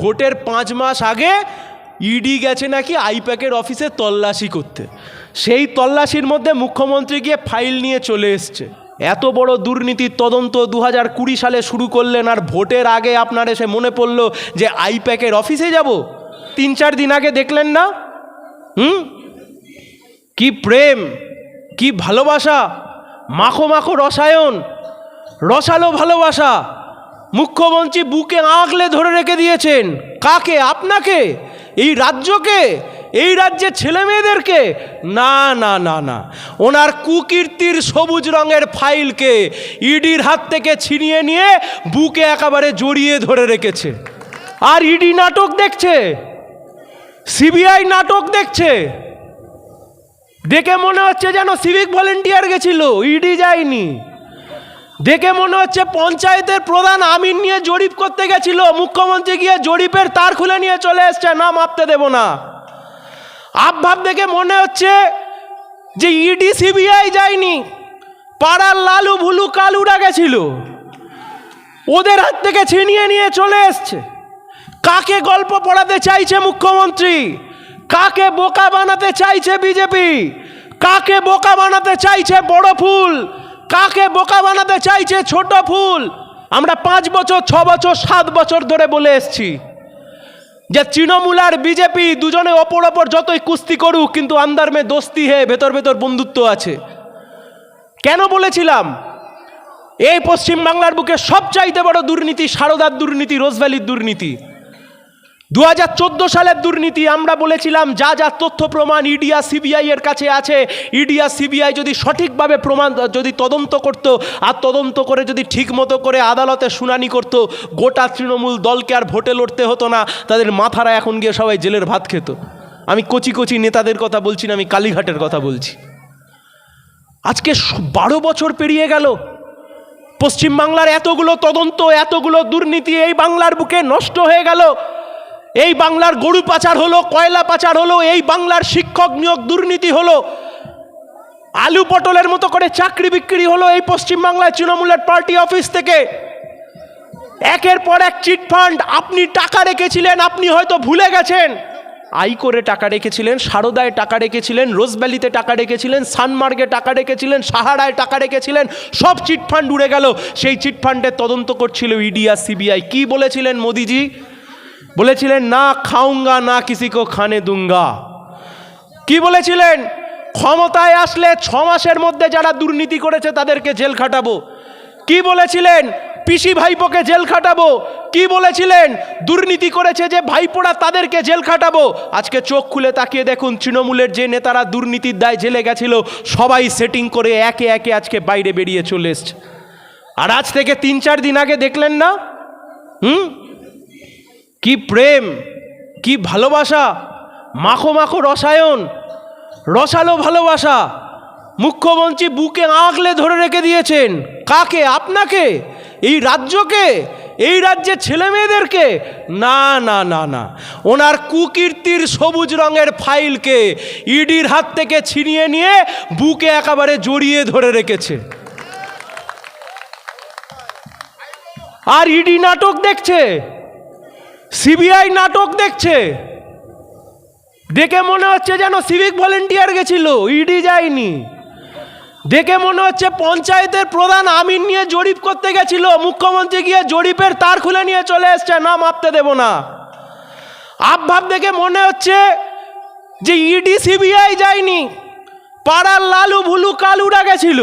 ভোটের পাঁচ মাস আগে ইডি গেছে নাকি আইপ্যাকের অফিসে তল্লাশি করতে। সেই তল্লাশির মধ্যে মুখ্যমন্ত্রী গিয়ে ফাইল নিয়ে চলে এসছে। এত বড় দুর্নীতির তদন্ত দু হাজার কুড়ি সালে শুরু করলেন আর ভোটের আগে আপনার এসে মনে পড়ল যে আইপ্যাকের অফিসে যাব? তিন চার দিন আগে দেখলেন না? হুম? কি প্রেম, কি ভালোবাসা, মাখো মাখো রসায়ন, রসালো ভালোবাসা। মুখ্যমন্ত্রী বুকে আঁকলে ধরে রেখে দিয়েছেন। কাকে? আপনাকে? এই রাজ্যকে? এই রাজ্যের ছেলে মেয়েদেরকে না না না না। ওনার কুকীর্তির সবুজ রঙের ফাইলকে ইডির হাত থেকে ছিনিয়ে নিয়ে বুকে একেবারে জড়িয়ে ধরে রেখেছে। আর ইডি নাটক দেখছে? সিবিআই নাটক দেখছে? দেখে মনে হচ্ছে যেন সিভিক ভলেন্টিয়ার গেছিল, ইডি যায়নি। দেখে মনে হচ্ছে পঞ্চায়েতের প্রধান আমিন নিয়ে জরিপ করতে গেছিল। মুখ্যমন্ত্রী গিয়ে জরিপের তার খুলে নিয়ে চলে এসছে, না মাপতে দেব না। আবভাব দেখে মনে হচ্ছে যে ইডি, সিবিআই যায়নি, পাড়ার লালু ভুলু কালুরা গেছিল। ওদের হাত থেকে ছিনিয়ে নিয়ে চলে এসছে। কাকে গল্প পড়াতে চাইছে মুখ্যমন্ত্রী? কাকে বোকা বানাতে চাইছে বিজেপি? কাকে বোকা বানাতে চাইছে বড় ফুল? কাকে বোকা বানাতে চাইছে ছোট ফুল? আমরা পাঁচ বছর, ছ বছর, সাত বছর ধরে বলে এসছি যে তৃণমূল আর বিজেপি দুজনে ওপর অপর যতই কুস্তি করুক, কিন্তু আন্দার মে দোস্তি হে ভেতর ভেতর বন্ধুত্ব আছে। কেন বলেছিলাম? এই পশ্চিম বাংলার বুকে সবচাইতে বড় দুর্নীতি সারদার দুর্নীতি, রোজভ্যালির দুর্নীতি। দু হাজার চোদ্দ সালের দুর্নীতি, আমরা বলেছিলাম যা যা তথ্য প্রমাণ ইডিয়া সিবিআই এর কাছে আছে। ইডিয়া সিবিআই যদি সঠিকভাবে প্রমাণ, যদি তদন্ত করত আর তদন্ত করে যদি ঠিক মতো করে আদালতে শুনানি করত, গোটা তৃণমূল দলকে আর ভোটে লড়তে হতো না। তাদের মাথারা এখন গিয়ে সবাই জেলের ভাত খেত। আমি কচি কচি নেতাদের কথা বলছি না, আমি কালীঘাটের কথা বলছি। আজকে বারো বছর পেরিয়ে গেল। পশ্চিমবাংলার এতগুলো তদন্ত, এতগুলো দুর্নীতি এই বাংলার বুকে নষ্ট হয়ে গেল। এই বাংলার গরু পাচার হলো, কয়লা পাচার হলো, এই বাংলার শিক্ষক নিয়োগ দুর্নীতি হলো। আলু পটলের মতো করে চাকরি বিক্রি হলো এই পশ্চিমবাংলায় তৃণমূলের পার্টি অফিস থেকে। একের পর এক চিট ফান্ড, আপনি টাকা রেখেছিলেন, আপনি হয়তো ভুলে গেছেন। আই করে টাকা রেখেছিলেন, সারদায় টাকা রেখেছিলেন রোজভ্যালিতে টাকা রেখেছিলেন সানমার্গে টাকা রেখেছিলেন, সাহারায় টাকা রেখেছিলেন, সব চিট ফান্ড উড়ে গেল। সেই চিট ফান্ডের তদন্ত করছিল ইডি আর সিবিআই। কি বলেছিলেন মোদিজি? বলেছিলেন, না খাউঙ্গা না কিসি কো খানে দুঙ্গা। কি বলেছিলেন? ক্ষমতায় আসলে ছ মাসের মধ্যে যারা দুর্নীতি করেছে তাদেরকে জেল খাটাবো। কি বলেছিলেন? পিসি ভাইপোকে জেল খাটাবো। কি বলেছিলেন? দুর্নীতি করেছে যে ভাইপোরা তাদেরকে জেল খাটাবো। আজকে চোখ খুলে তাকিয়ে দেখুন, তৃণমূলের যে নেতারা দুর্নীতির দায় জেলে গেছিল, সবাই সেটিং করে একে একে আজকে বাইরে বেরিয়ে চলে এসছে। আর আজ থেকে তিন চার দিন আগে দেখলেন না? হুম? কি প্রেম, কি ভালোবাসা, মাখো মাখো রসায়ন, রসালো ভালোবাসা, মুখ্যমন্ত্রী বুকে আঁকলে ধরে রেখে দিয়েছেন। কাকে? আপনাকে? এই রাজ্যকে? এই রাজ্যের ছেলে মেয়েদেরকে না না না না। ওনার কুকীর্তির সবুজ রঙের ফাইলকে ইডির হাত থেকে ছিনিয়ে নিয়ে বুকে একেবারে জড়িয়ে ধরে রেখেছে। আর ইডি নাটক দেখছে? সিবিআই নাটক দেখছে। দেখে মনে হচ্ছে যেন সিভিক ভলেন্টিয়ার গেছিল, ইডি যায়নি। দেখে মনে হচ্ছে পঞ্চায়েতের প্রধান আমিন নিয়ে জরিপ করতে গেছিল, মুখ্যমন্ত্রী গিয়ে জরিপের তার খুলে নিয়ে চলে এসছে, না মাপতে দেব না। আবভাব দেখে মনে হচ্ছে যে ইডি সিবিআই যায়নি, পাড়ার লালু ভুলু কালুরা গেছিল।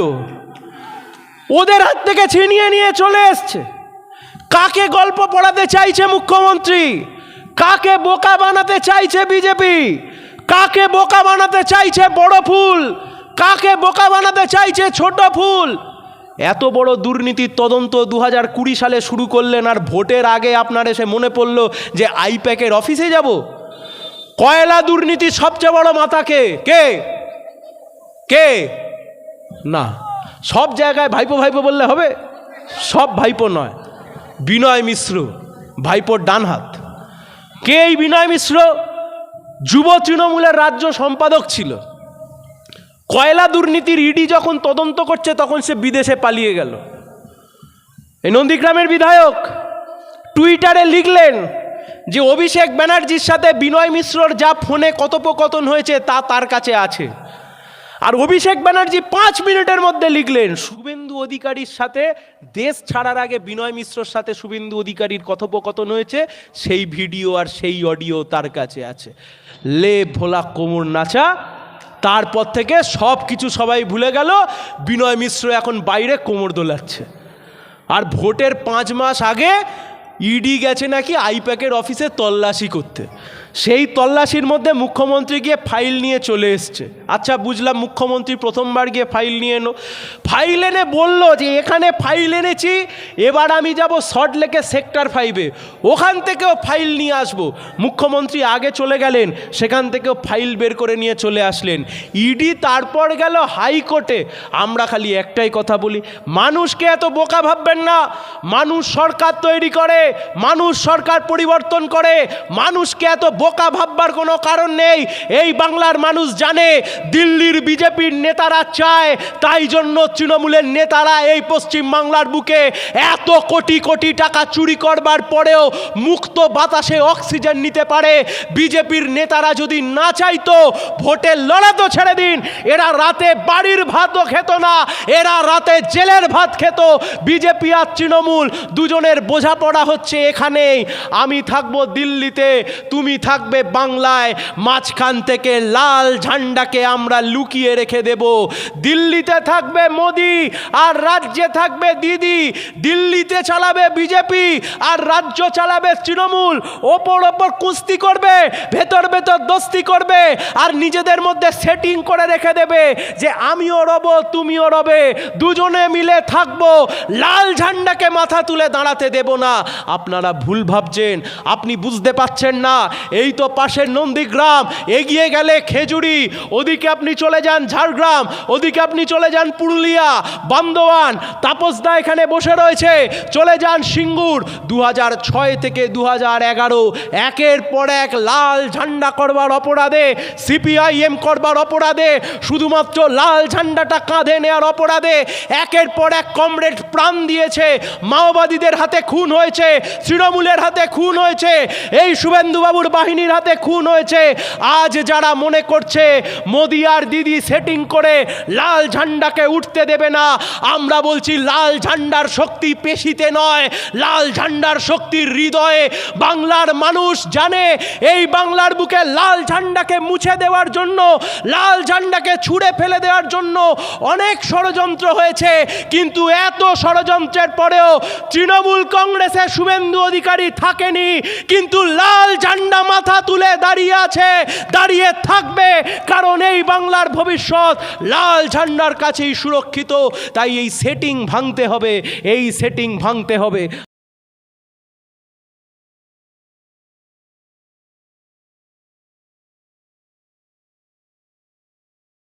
ওদের হাত থেকে ছিনিয়ে নিয়ে চলে এসছে। কাকে গল্প পড়াতে চাইছে মুখ্যমন্ত্রী? কাকে বোকা বানাতে চাইছে বিজেপি? কাকে বোকা বানাতে চাইছে বড় ফুল? কাকে বোকা বানাতে চাইছে ছোট ফুল? এত বড় দুর্নীতির তদন্ত দু হাজার কুড়ি সালে শুরু করলেন আর ভোটের আগে আপনার এসে মনে পড়ল যে আইপ্যাকের অফিসে যাব? কয়লা দুর্নীতির সবচেয়ে বড় মাথাকে কে? কে? না, সব জায়গায় ভাইপো ভাইপো বললে হবে? সব ভাইপো নয়। বিনয় মিশ্র, ভাইপোর ডান হাত। কে এই বিনয় মিশ্র? যুব তৃণমূলের রাজ্য সম্পাদক ছিল। কয়লা দুর্নীতির ইডি যখন তদন্ত করছে, তখন সে বিদেশে পালিয়ে গেল। এই নন্দীগ্রামের বিধায়ক টুইটারে লিখলেন যে, অভিষেক ব্যানার্জির সাথে বিনয় মিশ্রর যা ফোনে কথোপকথন হয়েছে, তা তার কাছে আছে। আর অভিষেক ব্যানার্জি পাঁচ মিনিটের মধ্যে লিখলেন, শুভেন্দু অধিকারীর সাথে দেশ ছাড়ার আগে বিনয় মিশ্রর সাথে শুভেন্দু অধিকারীর কথোপকথন হয়েছে, সেই ভিডিও আর সেই অডিও তার কাছে আছে। লে ভোলা কোমর নাচা, তারপর থেকে সব কিছু সবাই ভুলে গেল, বিনয় মিশ্র এখন বাইরে কোমর দোলাচ্ছে। আর ভোটের পাঁচ মাস আগে ইডি গেছে নাকি আইপ্যাকের অফিসে তল্লাশি করতে। সেই তল্লাশির মধ্যে মুখ্যমন্ত্রী গিয়ে ফাইল নিয়ে চলে এসছে। আচ্ছা বুঝলাম মুখ্যমন্ত্রী প্রথমবার গিয়ে ফাইল নিয়ে এলো। ফাইল এনে বলল যে, এখানে ফাইল এনেছি, এবার আমি যাব সল্ট লেকে সেক্টর ফাইভে। ওখান থেকেও ফাইল নিয়ে আসব। মুখ্যমন্ত্রী আগে চলে গেলেন, সেখান থেকেও ফাইল বের করে নিয়ে চলে আসলেন। ইডি তারপর গেল হাইকোর্টে। আমরা খালি একটাই কথা বলি, মানুষকে এত বোকা ভাববেন না। মানুষ সরকার তৈরি করে, মানুষ সরকার পরিবর্তন করে, মানুষকে এত বোকা ভাববার কোনো কারণ নেই। এই বাংলার মানুষ জানে, দিল্লির বিজেপির নেতারা চায়, তাই জন্য তৃণমূলের নেতারা এই পশ্চিম বাংলার বুকে এত কোটি কোটি টাকা চুরি করবার পরেও মুক্ত বাতাসে অক্সিজেন নিতে পারে। বিজেপির নেতারা যদি না চাইতো ভোটে লড়া তো ছেড়ে দিন। এরা রাতে বাড়ির ভাতও খেত না, এরা রাতে জেলের ভাত খেত। বিজেপি আর তৃণমূল দুজনের বোঝাপড়া হচ্ছে এখানেই। আমি থাকব দিল্লিতে, তুমি থাকবে বাংলায়, মাঝখান থেকে লাল ঝান্ডাকে আমরা লুকিয়ে রেখে দেব। দিল্লিতে থাকবে মোদি আর রাজ্যে থাকবে দিদি। দিল্লিতে চালাবে বিজেপি আর রাজ্য চালাবে তৃণমূল। ওপর ওপর কুস্তি করবে, ভেতর ভেতর দোস্তি করবে আর নিজেদের মধ্যে সেটিং করে রেখে দেবে যে আমিও রব, তুমিও রবে। দুজনে মিলে থাকব। লাল ঝান্ডাকে মাথা তুলে দাঁড়াতে দেব না। আপনারা ভুল ভাবছেন, আপনি বুঝতে পারছেন না। এই তো পাশের নন্দীগ্রাম, এগিয়ে গেলে খেজুরি, ওদিকে আপনি চলে যান ঝাড়গ্রাম, ওদিকে আপনি চলে যান পুরুলিয়া, বান্দোয়ান, তাপসদা এখানে বসে রয়েছে, চলে যান সিঙ্গুর। দু থেকে দু একের পর এক লাল ঝান্ডা করবার অপরাধে, সিপিআইএম করবার অপরাধে, শুধুমাত্র লাল ঝান্ডাটা কাঁধে নেওয়ার অপরাধে, একের পর এক কমরেড প্রাণ দিয়েছে, মাওবাদীদের হাতে খুন হয়েছে, তৃণমূলের হাতে খুন হয়েছে, এই শুভেন্দুবাবুর বাহিনীর হাতে খুন হয়েছে। আজ যারা মনে করছে মোদি আর দিদি সেটিং করে লাল ঝান্ডাকে উঠতে দেবে না, আমরা বলছি লাল ঝান্ডার শক্তি পেশিতে নয়, লাল ঝান্ডার শক্তির হৃদয়ে বাংলার মানুষ জানে, এই বাংলার বুকে লাল ঝান্ডাকে মুছে দেওয়ার জন্য, লাল ঝান্ডাকে ছুঁড়ে ফেলে দেওয়ার জন্য অনেক ষড়যন্ত্র হয়েছে, কিন্তু এত ষড়যন্ত্রের পরেও তৃণমূল কংগ্রেসে শুভেন্দু অধিকারী থাকেনি, কিন্তু লাল ঝান্ডা মাথা তুলে দাঁড়িয়ে আছে, দাঁড়িয়ে থাকবে। কারণ এই বাংলার ভবিষ্যৎ লাল ঝান্ডার কাছেই সুরক্ষিত। তাই এই সেটিং ভাঙতে হবে, এই সেটিং ভাঙতে হবে।